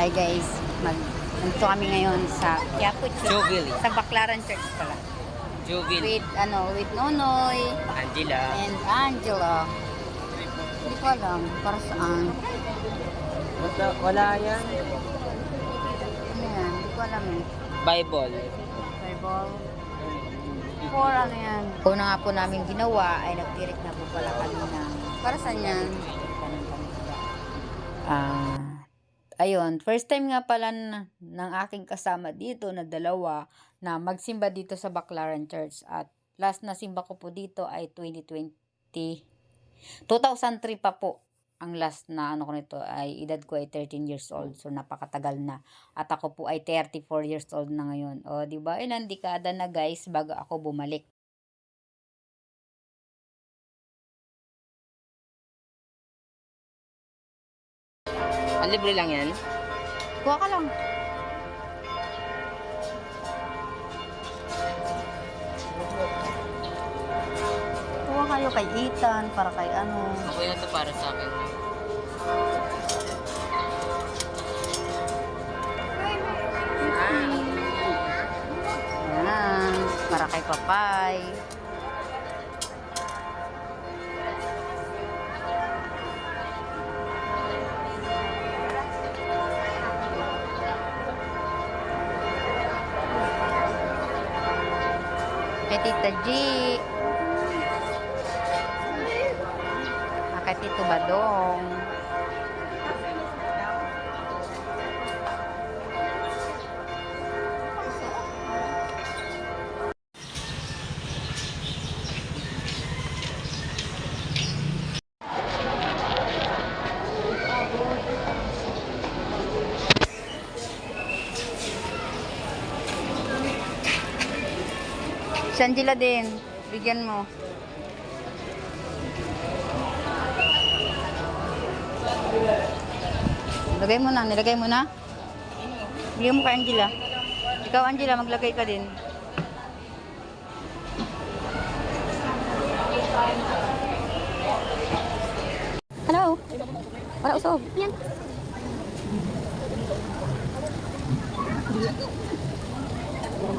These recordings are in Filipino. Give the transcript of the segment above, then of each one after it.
Hi guys, mag nandito kami ngayon sa Quiapo Church. Jubilee. Sa Baclaran Church pala. Juvin, With ano, with Nonoy Angela, and Angela. Hindi ko alam para saan. wala, wala yan. Ano yan? Hindi ko alam eh. Bible. Bible. For ano yan? Una nga po namin ginawa ay nagtirik na po pala kami ng... Para saan yan? Ah... ayun, first time nga pala ng aking kasama dito na dalawa na magsimba dito sa Baclaran Church. At last na simba ko po dito ay 2020 2003 pa po ang last na ano ko nito ay edad ko ay 13 years old. So napakatagal na. At ako po ay 34 years old na ngayon. O di ba? Ilang dekada na guys bago ako bumalik Ah, libre lang yan. kuha ka lang kuha kayo kay Ethan para kay ano Okay na to para sa akin. Yan, para kay Papay. Tita G. Ah, Kay Tito Badong. Si din. Bigyan mo. Lagay mo na. Nilagay mo na? Bigyan mo kay Angela. Ikaw, Angela, maglagay ka din. Hello? Wala usog. Yan. Pwede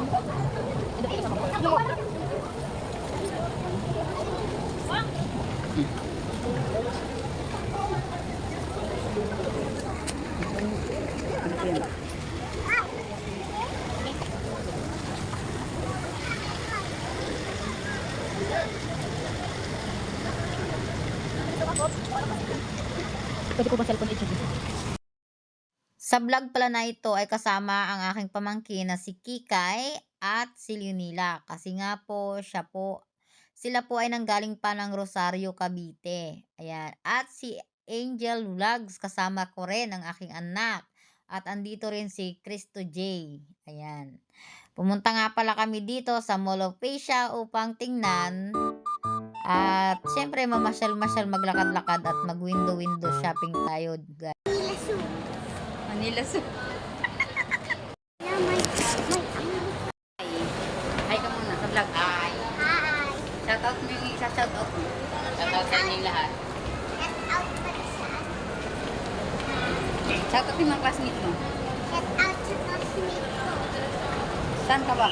po ba cellphone ito? Sa vlog pala na ito ay kasama ang aking pamangkin na si Kikay at si Leonila. Kasi nga po, siya po, sila po ay nanggaling pa ng Rosario, Cavite. Ayan. At si Angel Vlogs, kasama ko rin ang aking anak. At andito rin si Cristo J. Ayan. Pumunta nga pala kami dito sa Mall of Asia upang tingnan at syempre mamasyal-masyal maglakad-lakad at mag-window-window shopping tayo guys. Manila ano. Hi ka muna sa vlog. Hi. Hi. Shout out mo yung isa, shout out mo. Shout out sa inyong lahat. Shout out para saan? Shout out yung mga classmate mo. Shout out sa classmate ko. Saan ka ba?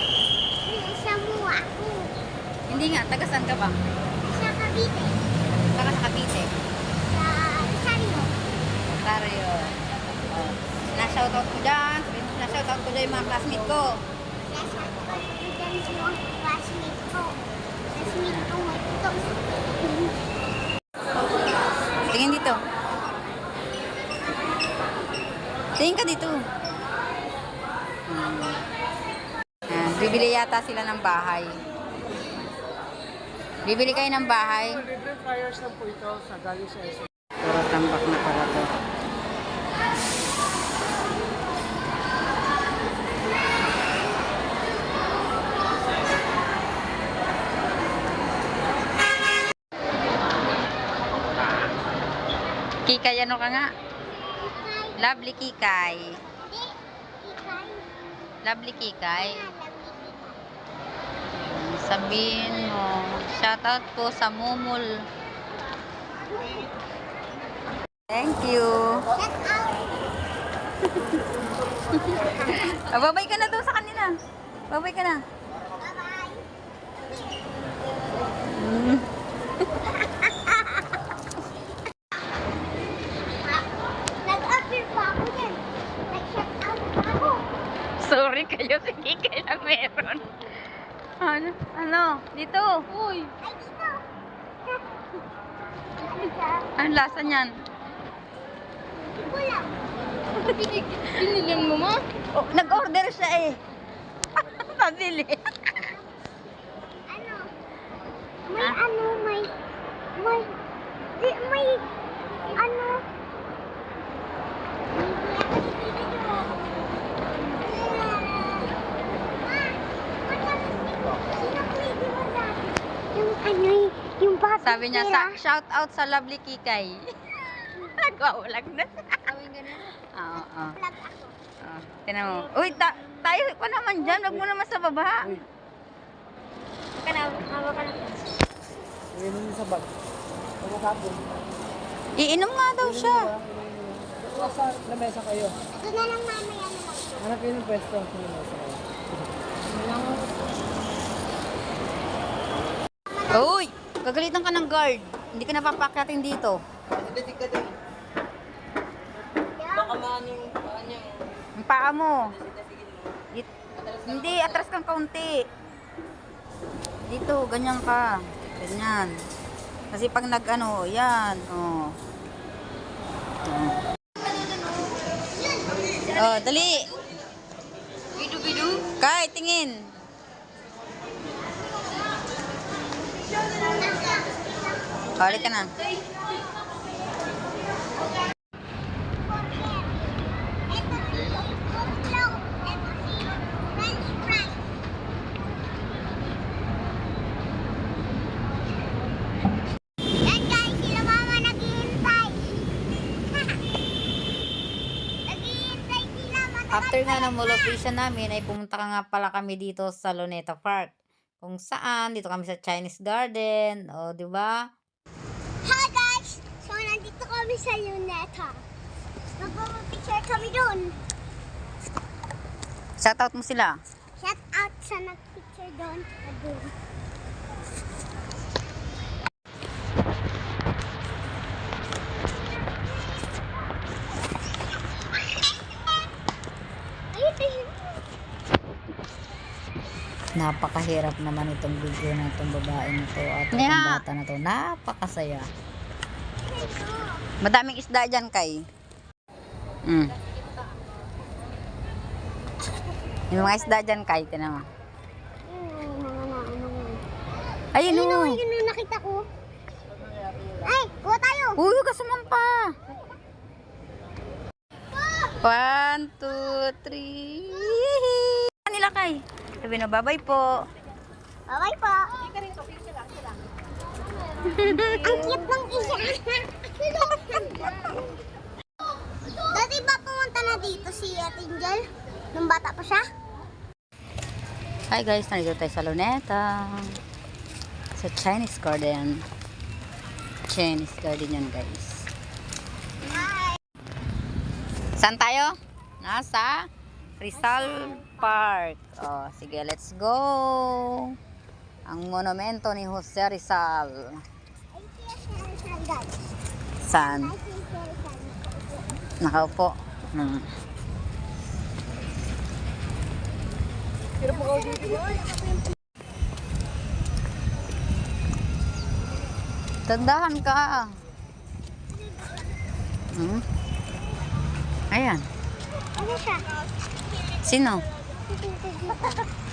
Sa mua ko. Hindi nga, taga saan ka ba? Sa Cavite. Taga sa Cavite. Sa Rosario. Ontario. Oh. Na-shout out ko dyan. Sabihin mo, na-shout out ko dyan yung mga classmate ko. Sa shout out ko dyan sa mga classmate ko. Classmate ko ito. Tingin dito. Tingin ka dito. Hmm. Ayan, bibili yata sila ng bahay. Bibili kayo ng bahay. Libre flyers lang po ito sa galing sa SM. Puro tambak na pala to. Kikay, ano ka nga? Lovely Kikay. Lovely Kikay. Sabihin mo. Shoutout po sa Mumul. Thank you. Ah, babay ka na daw sa kanila. Babay ka na. Bye-bye. Nag-appear pa ako dyan. Nag-shout out pa ako. Sorry kayo, si lang meron. Ano? Ano? Dito. Uy. Ay, dito. Ang lasa niyan? Kulang. Binilan mo ma? Oh, nag-order siya eh. Pabili. Ano? May Ah. ano, may... May... Di, may... Ano? Yung ano, yung bata. Sabi niya, sa, shout out sa lovely Kikay. Nagwawalag na. Gawin ganun. Oo, oo. Vlog ako. Oh, tinan mo. Uy, ta tayo pa naman dyan. Huwag mo naman sa baba. Ka na, hawa ka na. Yung sa bag. Ano hapon? Iinom nga daw siya. Nasa lamesa kayo. Ito na lang mamaya na lang. Hanap kayo ng pwesto sa lamesa kayo. Uy, gagalitan ka ng guard. Hindi ka napapakyatin dito. Hindi ka din. Baka maano yung paa niya. Ang paa mo. Hindi, atras kang kaunti. Dito, ganyan ka. Ganyan. Kasi pag nag ano, yan. Oh. Oh, dali. Bidu-bidu. Kay, tingin. Balik ka na. After nga ng molocation namin, ay pumunta ka nga pala kami dito sa Luneta Park. Kung saan, dito kami sa Chinese Garden. O, di ba? Hi guys! So, nandito kami sa Luneta. Magpapapicture kami doon. Shoutout mo sila. Shout out sa nagpicture doon. Doon. Napakahirap naman itong video na itong babae na to at itong bata na to. Napakasaya. Madaming isda dyan kay. Mm. Yung mga isda dyan kay, tinan mo. Ayun, ano. Ayun o. o, yun o, nakita ko. Ay, kuha tayo. Uy, huwag ka sumampa. One, two, three. Kanila kay. Sabi na, bye-bye po. Bye-bye po. Ang cute ng isa. Dati ba pumunta na dito si Ate Angel? Nung bata pa siya? Hi guys, nandito tayo sa Luneta. Sa Chinese Garden. Chinese Garden yan guys. Hi. Saan tayo? Nasa Rizal Park. Oh, sige, let's go. Ang monumento ni Jose Rizal. Saan? Nakaupo. Hmm. Tandahan ka. Hmm? Ayan. Ano siya? Sino?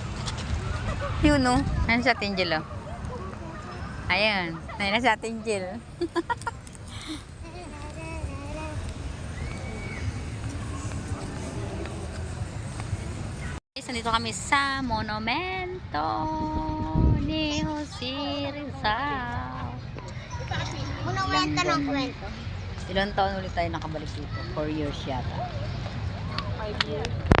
Yun o. Ayan sa atin, Jill, oh. Ayan. Ayan na sa atin, Jill. Guys, nandito kami sa monumento ni Jose Rizal. Kwento ng kwento. Ilang taon ulit tayo nakabalik dito? 4 years yata. 5 years.